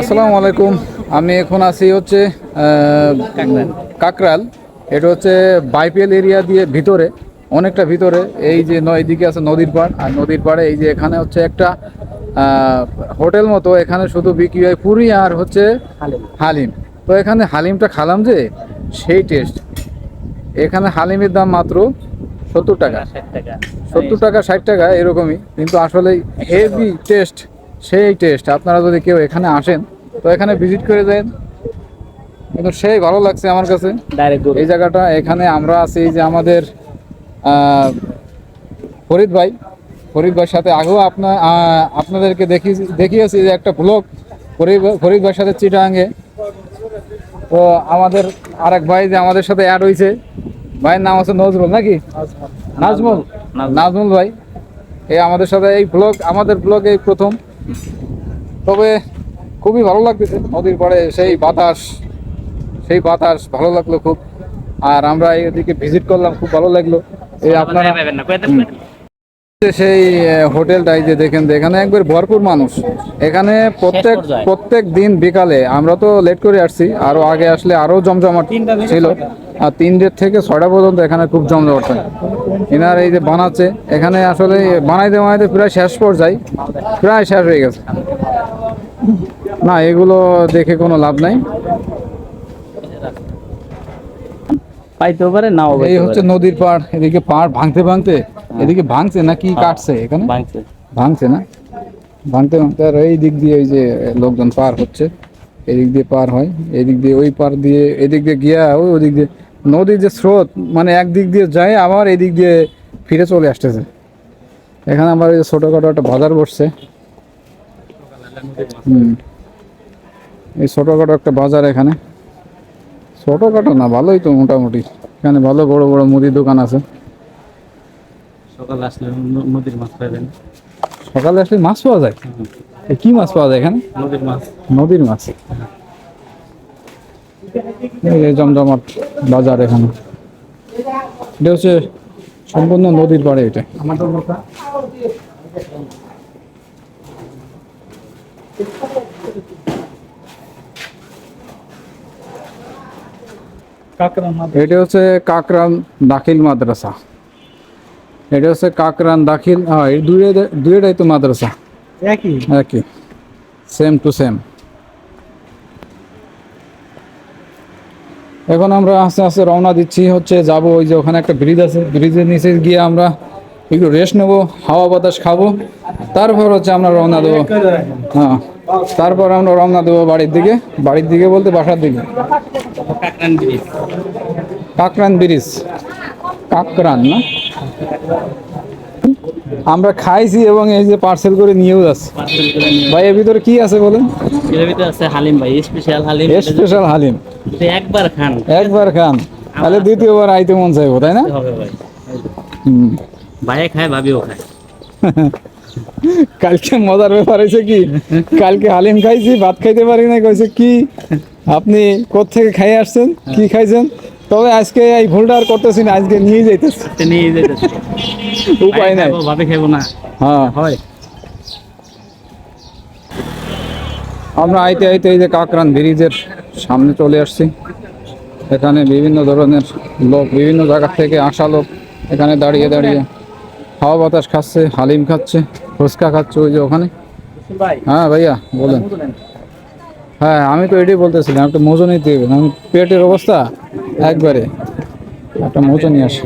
আসসালামু আলাইকুম। আমি এখন আছি হচ্ছে কাকরাল এটা হচ্ছে বাইপিএল এরিয়া দিয়ে ভিতরে অনেকটা ভিতরে। এই যে ন- এইদিকে আছে নদীর পাড়। আর নদীর পাড়ে এই যে এখানে হচ্ছে একটা হোটেল মতো। এখানে শুধু বিক্রি হয় পুরি আর হচ্ছে হালিম। তো এখানে হালিমটা খালাম যে সেই টেস্ট এখানে হালিমের দাম মাত্র সত্তর টাকা। সত্তর টাকা ষাট টাকা এরকমই। কিন্তু আসলে হেভি টেস্ট সেই টেস্ট আপনারা যদি কেউ এখানে আসেন তো এখানে ভিজিট করে দেন কিন্তু সেই ভালো লাগছে আমার কাছে। ডাইরেক্ট এই জায়গাটা এখানে আমরা আছি যে আমাদের ফরিদ ভাই। ফরিদ ভাইয়ের সাথে আগেও আপনার আপনাদেরকে দেখি দেখিয়েছি যে একটা ব্লগ ফরিদ ফরিদ ভাইয়ের সাথে চিটাঙ্গে। তো আমাদের আরেক ভাই যে আমাদের সাথে অ্যাড হয়েছে ভাইয়ের নাম আছে নজরুল নাকি? নাজমুল। নাজমুল। ভাই। এই আমাদের সাথে এই ব্লগ আমাদের ব্লগ এই প্রথম। তবে খুবই ভালো লাগতেছে। নদীর পাড়ে সেই বাতাস সেই বাতাস ভালো লাগল খুব। আর আমরা এদিকে ভিজিট করলাম খুব ভালো লাগল। এই আপনারা। সেই আহ, হোটেলটা এই যে দেখেন এখানে একবার ভরপুর মানুষ। এখানে প্রত্যেক প্রত্যেক দিন বিকালে আমরা তো লেট করে আসছি। আরও আগে আসলে আরও জমজমাট ছিল। আর তিনটের থেকে ছয়টা পর্যন্ত এখানে খুব জমজমাট হয়। এনার এই যে বানাচ্ছে এখানে আসলে বানাইতে বানাইতে প্রায় শেষ পর্যায়ে প্রায় শেষ হয়ে গেছে। না এগুলো দেখে কোনো লাভ নাই। পাইতেও পারে নাও এই হচ্ছে নদীর পাড় এদিকে পাড় ভাঙতে ভাঙতে এদিকে ভাঙছে না কি কাটছে এখানে? ভাঙছে। ভাঙছে না। ভাঙতে ভাঙতে আর এই দিক দিয়ে এই যে লোকজন পার হচ্ছে এদিক দিয়ে পার হয় এদিক দিয়ে ওই পার দিয়ে এদিক দিয়ে গিয়া ওই ওদিক দিয়ে নদীর যে স্রোত মানে একদিক দিয়ে যায় আবার এদিক দিয়ে ফিরে চলে আসতেছে। এখানে আমার এই যে ছোটোখাটো একটা বাজার বসছে। হুম। এই ছোটোখাটো একটা বাজার এখানে। ছোটোখাটো না ভালোই তো মোটামুটি। এখানে ভালো বড় বড় মুদির দোকান আছে। সকালে আসলে নদীর মাছ পাবেন সকালে আসলে মাছ পাওয়া যায়? কি মাছ পাওয়া যায় এখানে? নদীর মাছ। নদীর মাছ। এই জমজমাট বাজার এখানে। এটা হচ্ছে সম্পূর্ণ নদীর পাড়ে এটা। এটা হচ্ছে কাকরান দাখিল মাদ্রাসা। এটা হচ্ছে কাকরান দাখিল হ্যাঁ তো মাদ্রাসা। একই? একই। সেম টু সেম এখন আমরা আস্তে আস্তে রওনা দিচ্ছি হচ্ছে যাব ওই যে ওখানে একটা ব্রিজ আছে। ব্রিজের নিচে গিয়ে আমরা একটু রেস্ট নেব হাওয়া বাতাস খাব। তারপর হচ্ছে আমরা রওনা দেবো। হ্যাঁ তারপর আমরা রওনা দেবো বাড়ির দিকে। বাড়ির দিকে বলতে বাসার দিকে। কাকরান ব্রিজ কাকরান ব্রিজ কাকরান না? আমরা খাইছি এবং এই যে পার্সেল করে নিয়েও যাচ্ছি। ভাই এর ভিতরে কি আছে বলেন? এর ভিতরে আছে হালিম ভাই স্পেশাল হালিম। স্পেশাল হালিম। একবার খান। একবার খান। তাহলে দ্বিতীয়বার আইতে মন চাইব তাই না? হবে ভাই। খায় ভাবিও খায়। কালকে মজার ব্যাপার হয়েছে কি? কালকে হালিম খাইছি ভাত খাইতে পারি না কইছে কি? আপনি কোত্থেকে খাই আসছেন? কি খাইছেন? তবে আজকে এই ভুলটা আর করতেছি না আজকে নিয়ে যাইতেছি। নিয়ে যেতেছে উপায় নাই। ভাবে খাব না। হ্যাঁ। হয়। আমরা আইতে আইতে এই যে কাকরান ব্রিজের সামনে চলে আসছি। এখানে বিভিন্ন ধরনের লোক বিভিন্ন জায়গা থেকে আসা লোক এখানে দাঁড়িয়ে দাঁড়িয়ে হাওয়া বাতাস খাচ্ছে হালিম খাচ্ছে ফুচকা খাচ্ছে ওই যে ওখানে। হ্যাঁ ভাইয়া বলেন। হ্যাঁ আমি তো এটাই বলতেছিলাম একটা মোজো নিতে আমি পেটের অবস্থা একবারে। একটা মোজো নিয়ে আসি।